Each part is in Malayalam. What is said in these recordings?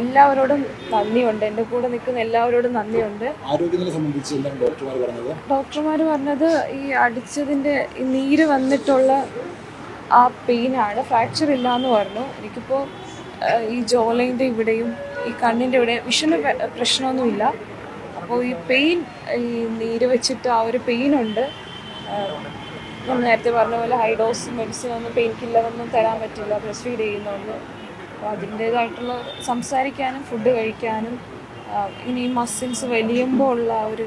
എല്ലാവരോടും നന്ദിയുണ്ട്. എന്റെ കൂടെ നിൽക്കുന്ന എല്ലാവരോടും നന്ദിയുണ്ട്. ആരോഗ്യനില സംബന്ധിച്ച് എന്താണ് ഡോക്ടർമാർ പറഞ്ഞത്? ഡോക്ടർമാർ പറഞ്ഞത് ഈ അടിച്ചതിന്റെ ഈ നീര് വന്നിട്ടുള്ള ആ പെയിനാണ്. ഫ്രാക്ചർ ഇല്ല എന്ന് പറഞ്ഞു. എനിക്കിപ്പോൾ ഈ ജോലൈന്റെ ഇവിടെയും ഈ കണ്ണിന്റെ ഇവിടെ വിഷന് പ്രശ്നമൊന്നുമില്ല. അപ്പോൾ ഈ പെയിൻ ഈ നീര് വെച്ചിട്ട് ആ ഒരു പെയിനുണ്ട്. നമ്മൾ നേരത്തെ പറഞ്ഞ പോലെ ഹൈഡോസ് മെഡിസിൻ ഒന്നും പെയിൻ കില്ലറൊന്നും തരാൻ പറ്റില്ല. ബ്രസ്റ്റ് ഫീഡ് അപ്പോൾ അതിന്റേതായിട്ടുള്ള സംസാരിക്കാനും ഫുഡ് കഴിക്കാനും ഇനി ഈ മസിൽസ് വലിയുമ്പോൾ ഉള്ള ഒരു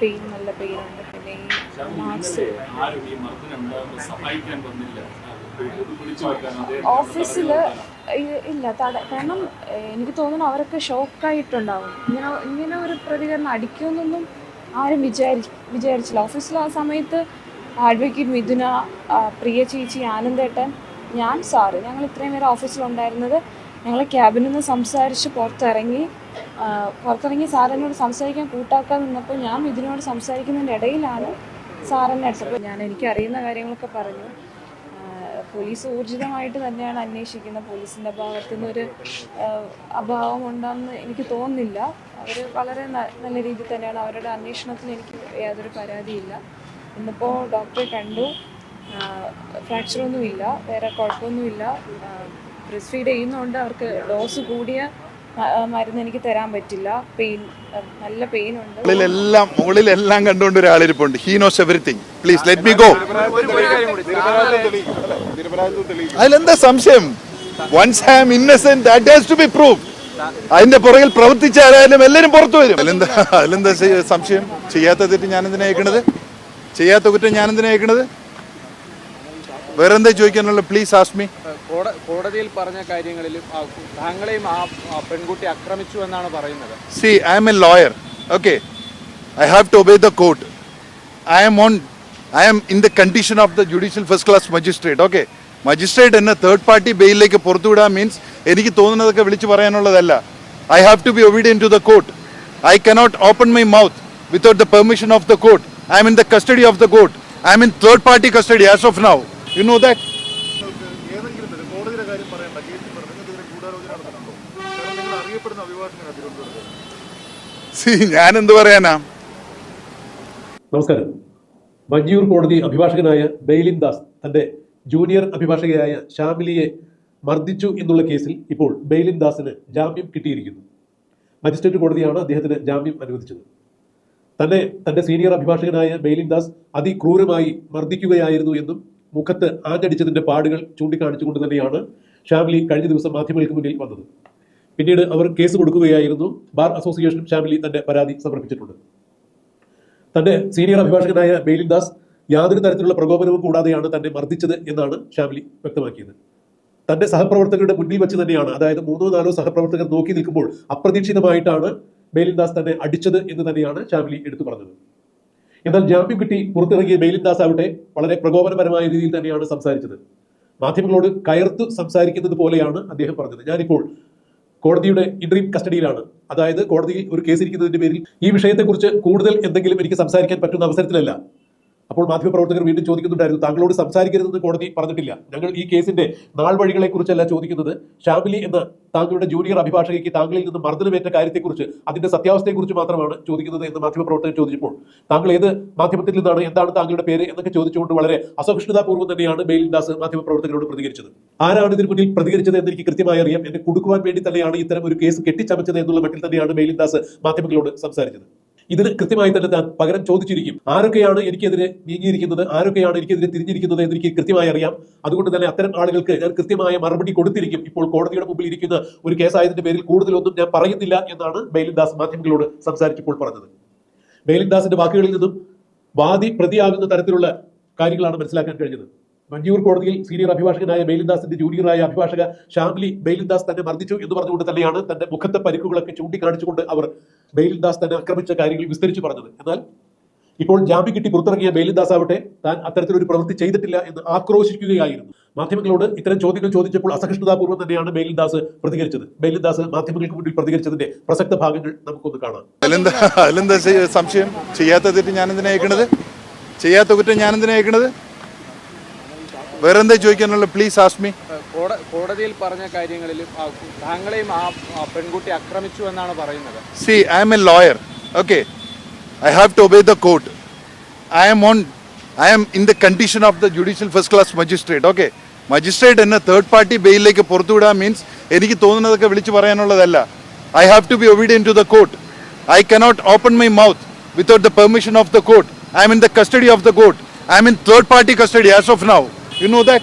പെയിൻ നല്ല പെയിൻ ഉണ്ട്. പിന്നെ ഈ മാർക്സ് ഓഫീസിൽ ഇല്ല തട കാരണം എനിക്ക് തോന്നുന്നു അവരൊക്കെ ഷോക്കായിട്ടുണ്ടാവും. ഇങ്ങനെ ഇങ്ങനെ ഒരു പ്രതികരണം അടിക്കുമെന്നൊന്നും ആരും വിചാരി വിചാരിച്ചില്ല. ഓഫീസിൽ ആ സമയത്ത് അഡ്വക്കേറ്റ് മിഥുന പ്രിയ ചേച്ചി ആനന്ദേട്ടൻ ഞാൻ സാറ്. ഞങ്ങൾ ഇത്രയും പേര് ഓഫീസിലുണ്ടായിരുന്നത്. ഞങ്ങൾ ക്യാബിനിൽ നിന്ന് സംസാരിച്ച് പുറത്തിറങ്ങി പുറത്തിറങ്ങി സാറിനോട് സംസാരിക്കാൻ കൂട്ടാക്കാൻ നിന്നപ്പോൾ ഞാൻ ഇതിനോട് സംസാരിക്കുന്നതിന്റെ ഇടയിലാണ് സാറിന്റെ അടിച്ചപ്പോൾ ഞാൻ എനിക്ക് അറിയുന്ന കാര്യങ്ങളൊക്കെ പറഞ്ഞു. പോലീസ് ഊർജിതമായിട്ട് തന്നെയാണ് അന്വേഷിക്കുന്നത്. പോലീസിന്റെ ഭാഗത്തു നിന്നൊരു അഭാവം ഉണ്ടെന്ന് എനിക്ക് തോന്നുന്നില്ല. അവർ വളരെ നല്ല രീതിയിൽ തന്നെയാണ് അവരുടെ അന്വേഷണത്തിൽ എനിക്ക് യാതൊരു പരാതിയില്ല. ഇന്നിപ്പോൾ ഡോക്ടറെ കണ്ടു. ഫ്രാക്ചറൊന്നുമില്ല വേറെ കുഴപ്പമൊന്നുമില്ല. ബ്രസ്റ്റ് ഫീഡ് ചെയ്യുന്നതുകൊണ്ട് അവർക്ക് ഡോസ് കൂടിയ മരുന്ന് എനിക്ക് തരാൻ പറ്റില്ല. പെയിൻ നല്ല പെയിൻ ഉണ്ട്. മുകളിലെല്ലാം മുകളിലെല്ലാം കണ്ടുകൊണ്ട് ഒരാളിരിപ്പുണ്ട്. He knows everything please let me go അതിലെന്താ സംശയം? Once I am innocent that has to be prove അതിന്റെ പുറകിൽ പ്രവർത്തിച്ചാലും എല്ലാവരും പുറത്തു വരും. അതിലെന്താ അതിലെന്താ സംശയം? ചെയ്യാത്ത തെറ്റ് ഞാൻ എന്തിനാ അയക്കണത് ചെയ്യാത്ത കുറ്റം ഞാൻ എന്തിനാ അയക്കണത് വേറെന്താ ചോദിക്കാനുള്ള പ്ലീസ് ആസ്മി കോട- കോടതിയിൽ പറഞ്ഞ കാര്യങ്ങളിൽ താങ്കളെയും ആ പെൺകുട്ടി ആക്രമിച്ചു എന്നാണ് പറയുന്നത്. See I'm a lawyer okay I have to obey the court I'm on I'm in the condition of the judicial first class magistrate okay magistrate എന്നെ തേർഡ് പാർട്ടി ബെയിലിലേക്ക് പുറത്തുവിടാൻ മീൻസ് എനിക്ക് തോന്നുന്നതൊക്കെ വിളിച്ചു പറയാനുള്ളതല്ല. I have to be obedient to the court I cannot open my mouth without the permission of the court I'm in the custody of the court I am in third party custody as of now you know that see ഞാൻ എന്ത് പറയാനാ? നമസ്കാരം. വഞ്ചിയൂർ കോടതി അഭിഭാഷകനായ ബെയിലിൻ ദാസ് തന്റെ ജൂനിയർ അഭിഭാഷകയായ ഷാമിലിയെ മർദ്ദിച്ചു എന്നുള്ള കേസിൽ ഇപ്പോൾ ബെയിലിൻ ദാസിന് ജാമ്യം കിട്ടിയിരിക്കുന്നു. മജിസ്ട്രേറ്റ് കോടതിയാണ് അദ്ദേഹത്തിന് ജാമ്യം അനുവദിച്ചത്. തന്നെ തന്റെ സീനിയർ അഭിഭാഷകനായ ബെയിലിൻ ദാസ് അതിക്രൂരമായി മർദ്ദിക്കുകയായിരുന്നു എന്നും മുഖത്ത് ആഞ്ഞടിച്ചതിന്റെ പാടുകൾ ചൂണ്ടിക്കാണിച്ചുകൊണ്ട് തന്നെയാണ് ഷാമിലി കഴിഞ്ഞ ദിവസം മാധ്യമങ്ങൾക്ക് മുന്നിൽ വന്നത്. പിന്നീട് അവർ കേസ് കൊടുക്കുകയായിരുന്നു. ബാർ അസോസിയേഷനും ഷാമിലി തന്റെ പരാതി സമർപ്പിച്ചിട്ടുണ്ട്. തന്റെ സീനിയർ അഭിഭാഷകനായ ബെയിലിൻ ദാസ് യാതൊരു തരത്തിലുള്ള പ്രകോപനവും കൂടാതെയാണ് തന്നെ മർദ്ദിച്ചത് എന്നാണ് ഷാമിലി വ്യക്തമാക്കിയത്. തന്റെ സഹപ്രവർത്തകരുടെ മുന്നിൽ വെച്ച് തന്നെയാണ് അതായത് മൂന്നോ നാലോ സഹപ്രവർത്തകർ നോക്കി നിൽക്കുമ്പോൾ അപ്രതീക്ഷിതമായിട്ടാണ് ബെയിലിൻ ദാസ് തന്നെ അടിച്ചത് എന്ന് തന്നെയാണ് ഷാമിലി എടുത്തു പറഞ്ഞത്. എന്നാൽ ജാമ്യം കിട്ടി പുറത്തിറങ്ങിയ മെയിലിൻ ദാസ് ആവട്ടെ വളരെ പ്രകോപനപരമായ രീതിയിൽ തന്നെയാണ് സംസാരിച്ചത്. മാധ്യമങ്ങളോട് കയർത്ത് സംസാരിക്കുന്നത് പോലെയാണ് അദ്ദേഹം പറഞ്ഞത്. ഞാനിപ്പോൾ കോടതിയുടെ ഇൻട്രീം കസ്റ്റഡിയിലാണ് അതായത് കോടതിയിൽ ഒരു കേസ് ഇരിക്കുന്നതിന്റെ പേരിൽ ഈ വിഷയത്തെക്കുറിച്ച് കൂടുതൽ എന്തെങ്കിലും എനിക്ക് സംസാരിക്കാൻ പറ്റുന്ന അവസരത്തിലല്ല. അപ്പോൾ മാധ്യമപ്രവർത്തകർ വീണ്ടും ചോദിക്കുന്നുണ്ടായിരുന്നു താങ്കളോട് സംസാരിക്കരുതെന്ന് കോടതി പറഞ്ഞിട്ടില്ല. ഞങ്ങൾ ഈ കേസിന്റെ നാൾ വഴികളെ കുറിച്ചല്ല ചോദിക്കുന്നത്. ഷാമിലി എന്ന താങ്കളുടെ ജൂനിയർ അഭിഭാഷകയ്ക്ക് താങ്കളിൽ നിന്ന് മർദ്ദനമേറ്റ കാര്യത്തെക്കുറിച്ച് അതിന്റെ സത്യാവസ്ഥയെക്കുറിച്ച് മാത്രമാണ് ചോദിക്കുന്നത് എന്ന് മാധ്യമപ്രവർത്തകർ ചോദിച്ചപ്പോൾ താങ്കൾ ഏത് മാധ്യമത്തിൽ നിന്നാണ് എന്താണ് താങ്കളുടെ പേര്? എന്നൊക്കെ ചോദിച്ചുകൊണ്ട് വളരെ അസഹിഷ്ണുതാപൂർവം തന്നെയാണ് ബെയിലിൻ ദാസ് മാധ്യമപ്രവർത്തകരോട് പ്രതികരിച്ചത്. ആരാണ് ഇതിന് മുന്നിൽ പ്രതികരിച്ചത് എന്ന് എനിക്ക് കൃത്യമായി അറിയാം. എന്നെ കുടുക്കുവാൻ വേണ്ടി തന്നെയാണ് ഇത്തരം ഒരു കേസ് കെട്ടിച്ചമച്ചത് എന്നുള്ള മട്ടിൽ തന്നെയാണ് ബെയിലിൻ ദാസ് മാധ്യമങ്ങളോട് സംസാരിച്ചത്. ഇതിന് കൃത്യമായി തന്നെ പകരം ചോദിച്ചിരിക്കും. ആരൊക്കെയാണ് എനിക്കെതിരെ നീങ്ങിയിരിക്കുന്നത്? ആരൊക്കെയാണ് എനിക്കെതിരെ തിരിഞ്ഞിരിക്കുന്നത് എന്ന് എനിക്ക് കൃത്യമായി അറിയാം. അതുകൊണ്ട് തന്നെ അത്തരം ആളുകൾക്ക് ഞാൻ കൃത്യമായ മറുപടി കൊടുത്തിരിക്കും. ഇപ്പോൾ കോടതിയുടെ മുമ്പിൽ ഇരിക്കുന്ന ഒരു കേസായതിന്റെ പേരിൽ കൂടുതലൊന്നും ഞാൻ പറയുന്നില്ല എന്നാണ് ബെയിലിൻ ദാസ് മാധ്യമങ്ങളോട് സംസാരിച്ചപ്പോൾ പറഞ്ഞത്. ബെയിലിൻ ദാസിന്റെ വാക്കുകളിൽ നിന്നും വാദി പ്രതിയാകുന്ന തരത്തിലുള്ള കാര്യങ്ങളാണ് മനസ്സിലാക്കാൻ കഴിഞ്ഞത്. മഞ്ചൂർ കോടതിയിൽ സീനിയർ അഭിഭാഷകനായ ബെയിലിൻദാസിന്റെ ജൂനിയറായ അഭിഭാഷക ഷാംലി ബെയിലിൻദാസ് തന്നെ മർദ്ദിച്ചു എന്ന് പറഞ്ഞുകൊണ്ട് തന്നെയാണ് തന്റെ മുഖത്തെ പരിക്കുകളൊക്കെ ചൂണ്ടിക്കാണിച്ചുകൊണ്ട് അവർ ബെയിലിൻദാസ് തന്നെ ആക്രമിച്ച കാര്യങ്ങൾ വിസ്തരിച്ചു പറഞ്ഞത്. എന്നാൽ ഇപ്പോൾ ജാമ്യം കിട്ടി പുറത്തിറങ്ങിയ ബെയിൽദാസ് ആവട്ടെ താൻ അത്തരത്തിലൊരു പ്രവൃത്തി ചെയ്തിട്ടില്ല എന്ന് ആക്രോശിക്കുകയായിരുന്നു. മാധ്യമങ്ങളോട് ഇത്തരം ചോദ്യങ്ങൾ ചോദിച്ചപ്പോൾ അസഹിഷ്ണുതാപൂർവം തന്നെയാണ് ബെയിൽദാസ് പ്രതികരിച്ചത്. ബെയിൽദാസ് മാധ്യമങ്ങൾക്ക് മുന്നിൽ പ്രതികരിച്ചതിന്റെ പ്രസക്ത ഭാഗങ്ങൾ നമുക്കൊന്ന് കാണാം. അതിലെന്താ സംശയം? ചെയ്യാത്ത തെറ്റ് ഞാൻ എന്തിനാ ചെയ്യാത്ത കുറ്റം ഞാൻ എന്തിനാ അയക്കണത് വേറെന്താ ചോദിക്കാനുള്ള പ്ലീസ് ആസ്മി കോടതിയിൽ പറഞ്ഞ കാര്യങ്ങളിൽ താങ്കളെയും ആ പെൺകുട്ടി ആക്രമിച്ചു എന്നാണ് പറയുന്നത്. See I'm a lawyer okay I have to obey the court I'm on I'm in the condition of the judicial first class magistrate okay magistrate എന്നെ തേർഡ് പാർട്ടി ബെയിലിലേക്ക് പുറത്തുവിടാൻ മീൻസ് എനിക്ക് തോന്നുന്നതൊക്കെ വിളിച്ചു പറയാനുള്ളതല്ല. I have to be obedient to the court I cannot open my mouth without the permission of the court I'm in the custody of the court I am in third party custody as of now you know that.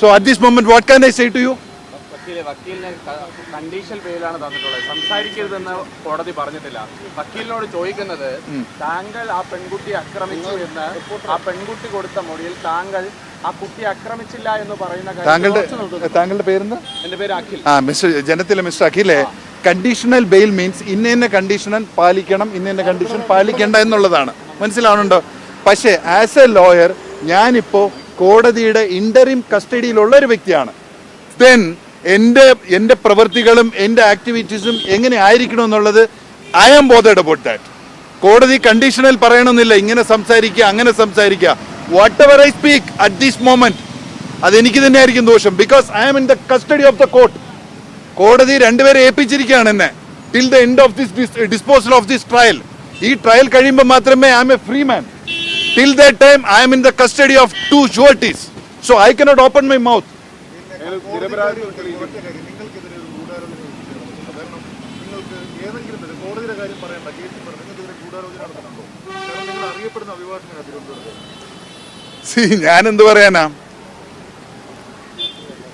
So at this moment, what can I say to you? വക്കീലെ വക്കീലിന് കണ്ടീഷണൽ ബെയിലാണ് തന്നിട്ടുള്ളത്. സംസാരിക്കരുതെന്ന് കോടതി പറഞ്ഞിട്ടില്ല. വക്കീലിനോട് ചോദിക്കുന്നത് താങ്കൾ ആ പെൺകുട്ടിയെ ആക്രമിച്ചു എന്ന്. ആ പെൺകുട്ടി കൊടുത്ത മൊഴിയിൽ താങ്കൾ ആ കുട്ടിയെ ആക്രമിച്ചില്ല എന്ന് പറയുന്ന കാര്യം താങ്കളുടെ ഉറച്ചു നിൽക്കുന്നു. താങ്കളുടെ പേരെന്താ? എന്റെ പേര് അഖിൽ. ആ മിസ്റ്റർ ജനത്തിലെ മിസ്റ്റർ അഖിലെ കണ്ടീഷണൽ ബെയിൽ മീൻസ് ഇന്ന ഇന്ന കണ്ടീഷണൽ പാലിക്കണം ഇന്ന ഇന്ന കണ്ടീഷൻ പാലിക്കേണ്ട എന്നുള്ളതാണ്. മനസ്സിലാവുന്നുണ്ടോ? പക്ഷേ ആസ് എ ലോയർ ഞാനിപ്പോൾ കോടതിയുടെ ഇന്ററിം കസ്റ്റഡിയിലുള്ള ഒരു വ്യക്തിയാണ്. ദെൻ എന്റെ എന്റെ പ്രവൃത്തികളും എന്റെ ആക്ടിവിറ്റീസും എങ്ങനെ ആയിരിക്കണം എന്നുള്ളത് I am bothered about that കോടതി കണ്ടീഷണൽ പറയണമെന്നില്ല. ഇങ്ങനെ സംസാരിക്കുക അങ്ങനെ സംസാരിക്കുക. Whatever I speak at this moment അതെനിക്ക് തന്നെ ആയിരിക്കും ദോഷം. Because I am in the custody of the court കോടതി രണ്ടുപേരെ ഏൽപ്പിച്ചിരിക്കുകയാണ് എന്നെ. Till the end of this disposal of this trial ഈ ട്രയൽ കഴിയുമ്പോൾ മാത്രമേ I am a free man till that time, I am in the custody of two sureties. So I cannot open my mouth. See ഞാൻ പറയാനാ?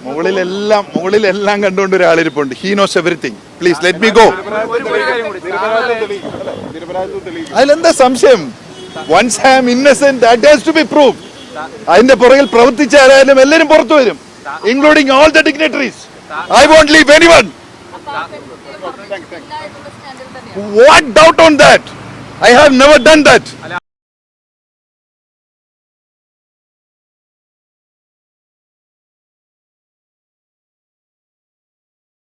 മുകളിലെല്ലാം മുകളിലെല്ലാം കണ്ടുകൊണ്ട് ഒരാളിരിപ്പുണ്ട്. He knows everything please let me go അതിലെന്താ സംശയം? Once I am innocent that has to be prove അതിന്റെ പുറകിൽ പ്രവർത്തിച്ച ആരായാലും എല്ലാവരും പുറത്തു വരും including all the dignitaries I won't leave anyone what doubt on that I have never done that